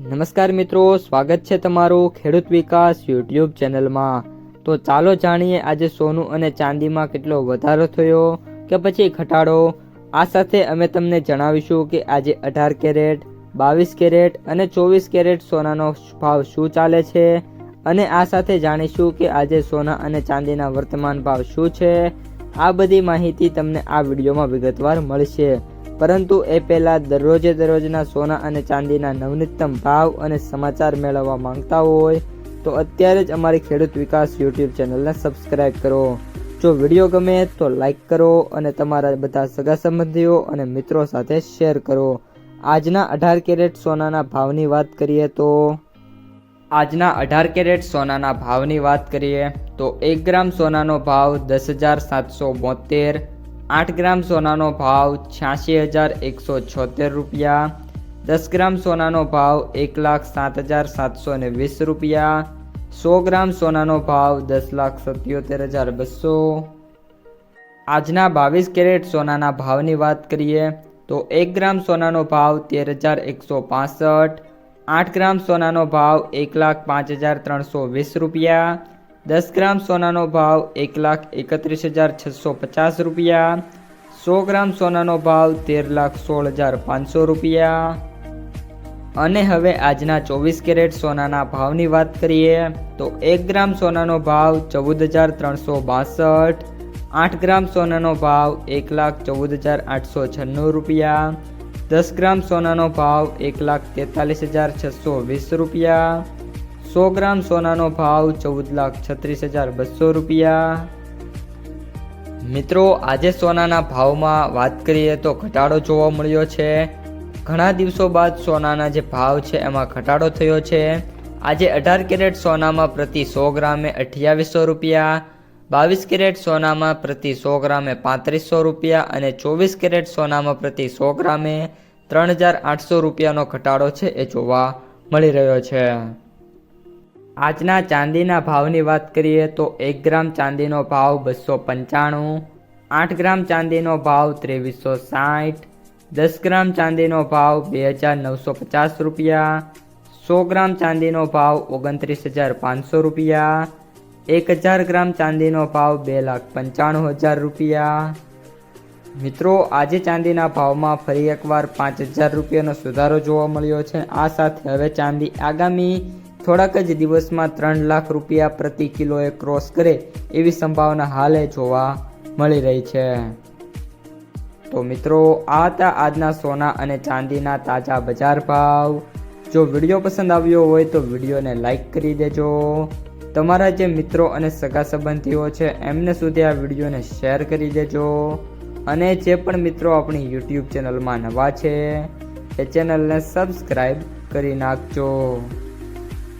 નમસ્કાર મિત્રો, સ્વાગત છે તમારું ખેડૂત વિકાસ યુટ્યુબ ચેનલમાં. તો ચાલો જાણીએ આજે સોનું અને ચાંદીમાં કેટલો વધારો થયો કે પછી ઘટાડો? આ સાથે અમે તમને જણાવીશું કે આજે અઢાર કેરેટ, બાવીસ કેરેટ અને ચોવીસ કેરેટ સોનાનો ભાવ શું ચાલે છે અને આ સાથે જાણીશું કે આજે સોના અને ચાંદીના વર્તમાન ભાવ શું છે. આ બધી માહિતી તમને આ વિડીયોમાં વિગતવાર મળશે. પરંતુ એ પહેલાં દરરોજે દરરોજના સોના અને ચાંદીના નવનીતમ ભાવ અને સમાચાર મેળવવા માંગતા હોય તો અત્યારે જ અમારી ખેડૂત વિકાસ યુટ્યુબ ચેનલને સબસ્ક્રાઇબ કરો. જો વીડિયો ગમે તો લાઈક કરો અને તમારા બધા સગા સંબંધીઓ અને મિત્રો સાથે શેર કરો. આજના અઢાર કેરેટ સોનાના ભાવની વાત કરીએ તો આજના અઢાર કેરેટ સોનાના ભાવની વાત કરીએ તો એક ગ્રામ સોનાનો ભાવ દસ હજાર સાતસો બોતેર આઠ ગ્રામ સોનાનો ભાવ છ્યાસી હજાર એકસો છોતેર રૂપિયા. દસ ગ્રામ સોનાનો ભાવ એક લાખ સાત હજાર સાતસો ને વીસ રૂપિયા. સો ગ્રામ સોનાનો ભાવ દસ લાખ સત્યોતેર હજાર બસો. આજના બાવીસ કેરેટ સોનાના ભાવની વાત કરીએ તો એક ગ્રામ સોનાનો ભાવ તેર હજાર એકસો પાસઠ. આઠ ગ્રામ સોનાનો ભાવ એક લાખ પાંચ હજાર ત્રણસો વીસ રૂપિયા. દસ ગ્રામ સોનાનો ભાવ એક લાખ એકત્રીસ હજાર છસો પચાસ રૂપિયા. સો ગ્રામ સોનાનો ભાવ તેર લાખ સોળ હજાર પાંચસો રૂપિયા. અને હવે આજના ચોવીસ કેરેટ સોનાના ભાવની વાત કરીએ, તો એક ગ્રામ સોનાનો ભાવ ચૌદ હજાર ત્રણસો બાસઠ, આઠ ગ્રામ સોનાનો ભાવ એક લાખ ચૌદ હજાર આઠસો છન્નું રૂપિયા, દસ ગ્રામ સોનાનો ભાવ એક લાખ તેતાલીસ હજાર છસો વીસ રૂપિયા સો ગ્રામ સોનાનો ભાવ ચૌદ લાખ છત્રીસ હજાર બસો રૂપિયા. મિત્રો, આજે સોનાના ભાવમાં વાત કરીએ તો ઘટાડો જોવા મળ્યો છે. ઘણા દિવસો બાદ સોનાના જે ભાવ છે, એમાં ઘટાડો થયો છે. આજે અઢાર કેરેટ સોનામાં પ્રતિ સો ગ્રામે અઠ્યાવીસો રૂપિયા, બાવીસ કેરેટ સોનામાં પ્રતિ સો ગ્રામે પાંત્રીસો રૂપિયા અને ચોવીસ કેરેટ સોનામાં પ્રતિ સો ગ્રામે ત્રણ હજાર આઠસો રૂપિયાનો ઘટાડો છે, એ જોવા મળી રહ્યો છે. આજના ચાંદીના ભાવની વાત કરીએ તો એક ગ્રામ ચાંદીનો ભાવ બસો પંચાણું, આઠ ગ્રામ ચાંદીનો ભાવ ત્રેવીસો સાઠ, દસ ગ્રામ ચાંદીનો ભાવ બે હજાર નવસો પચાસ રૂપિયા, સો ગ્રામ ચાંદીનો ભાવ ઓગણત્રીસ હજાર પાંચસો રૂપિયા, એક હજાર ગ્રામ ચાંદીનો ભાવ બે લાખ પંચાણું હજાર રૂપિયા. મિત્રો, આજે ચાંદીના ભાવમાં ફરી એકવાર પાંચ હજાર રૂપિયાનો સુધારો જોવા મળ્યો છે. આ સાથે હવે ચાંદી આગામી થોડાક જ દિવસમાં ત્રણ લાખ રૂપિયા પ્રતિ કિલોએ ક્રોસ કરે એવી સંભાવના હાલે જોવા મળી રહી છે. તો મિત્રો, આ હતા આજના સોના અને ચાંદીના તાજા બજાર ભાવ. જો વીડિયો પસંદ આવ્યો હોય તો વિડીયોને લાઈક કરી દેજો. તમારા જે મિત્રો અને સગા સંબંધીઓ છે, એમને સુધી આ વિડીયોને શેર કરી દેજો. અને જે પણ મિત્રો આપણી યુટ્યુબ ચેનલમાં નવા છે, એ ચેનલને સબસ્ક્રાઈબ કરી નાખજો.